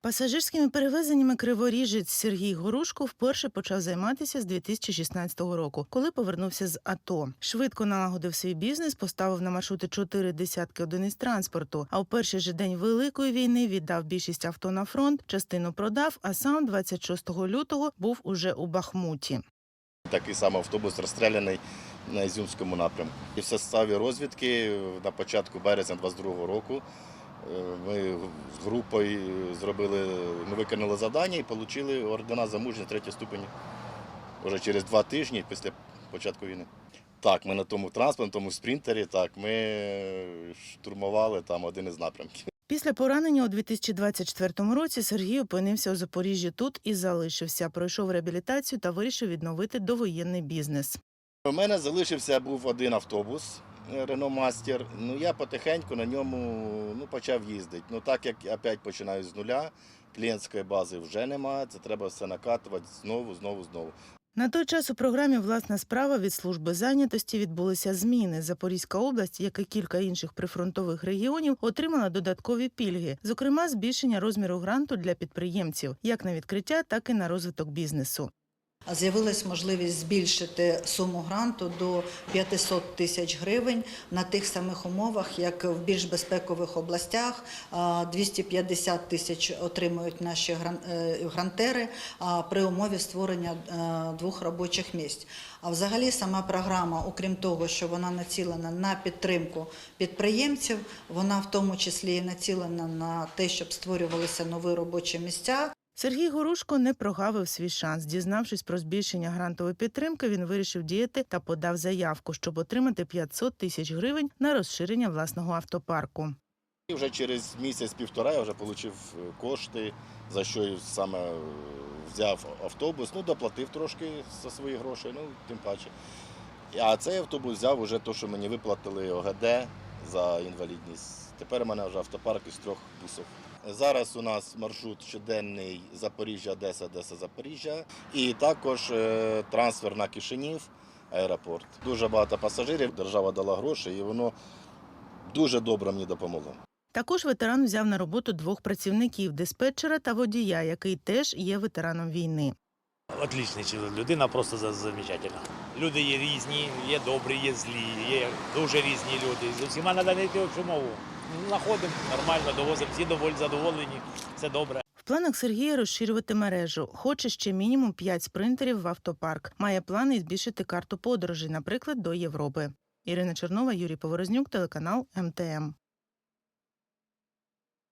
Пасажирськими перевезеннями криворіжець Сергій Горушко вперше почав займатися з 2016 року, коли повернувся з АТО. Швидко налагодив свій бізнес, поставив на маршрути чотири десятки одиниць транспорту. А в перший же день великої війни віддав більшість авто на фронт, частину продав. А сам 26 лютого був уже у Бахмуті. Такий самий автобус розстріляний на Ізюмському напрямку. І в составі розвідки на початку березня 22-го року ми з групою зробили, ми виконали завдання і отримали ордена за мужність третього ступеня вже через два тижні після початку війни. Так, ми на тому транспортному спринтері, так, ми штурмували там один із напрямків. Після поранення у 2024 році Сергій опинився у Запоріжжі тут і залишився. Пройшов реабілітацію та вирішив відновити довоєнний бізнес. У мене залишився був один автобус Рено Мастер. Ну я потихеньку на ньому ну, почав їздити. Ну так як опять починаю з нуля, клієнтської бази вже немає, це треба все накатувати знову, знову, знову. На той час у програмі Власна справа від служби зайнятості відбулися зміни. Запорізька область, як і кілька інших прифронтових регіонів, отримала додаткові пільги, зокрема збільшення розміру гранту для підприємців, як на відкриття, так і на розвиток бізнесу. З'явилась можливість збільшити суму гранту до 500 тисяч гривень на тих самих умовах, як в більш безпекових областях. А, 250 тисяч отримують наші е, грантери при умові створення е, двох робочих місць. А взагалі сама програма, окрім того, що вона націлена на підтримку підприємців, вона в тому числі і націлена на те, щоб створювалися нові робочі місця. Сергій Горушко не прогавив свій шанс. Дізнавшись про збільшення грантової підтримки, він вирішив діяти та подав заявку, щоб отримати 500 тисяч гривень на розширення власного автопарку. І вже через місяць-півтора я вже отримав кошти, за що саме е, взяв автобус, ну доплатив трошки за свої гроші, ну тим паче. А цей автобус взяв уже те, що мені виплатили ОГД за інвалідність. Тепер у мене вже автопарк із трьох бусів. Зараз у нас маршрут щоденний Запоріжжя, Одеса, Одеса, Запоріжжя. І також е, трансфер на Кишинів, аеропорт. Дуже багато пасажирів, держава дала гроші і воно дуже добре мені допомогло. Також ветеран взяв на роботу двох працівників диспетчера та водія, який теж є ветераном війни. Чоловік, людина просто за- замечательна. Люди є різні, є добрі, є злі, є дуже різні люди. З усіма треба знайти общу мову. Знаходимо нормально, довозимо, всі доволі задоволені, все добре. В планах Сергія розширювати мережу. Хоче ще мінімум 5 спринтерів в автопарк. Має плани збільшити карту подорожей, наприклад, до Європи. Ірина Чернова, Юрій Поворознюк, телеканал МТМ.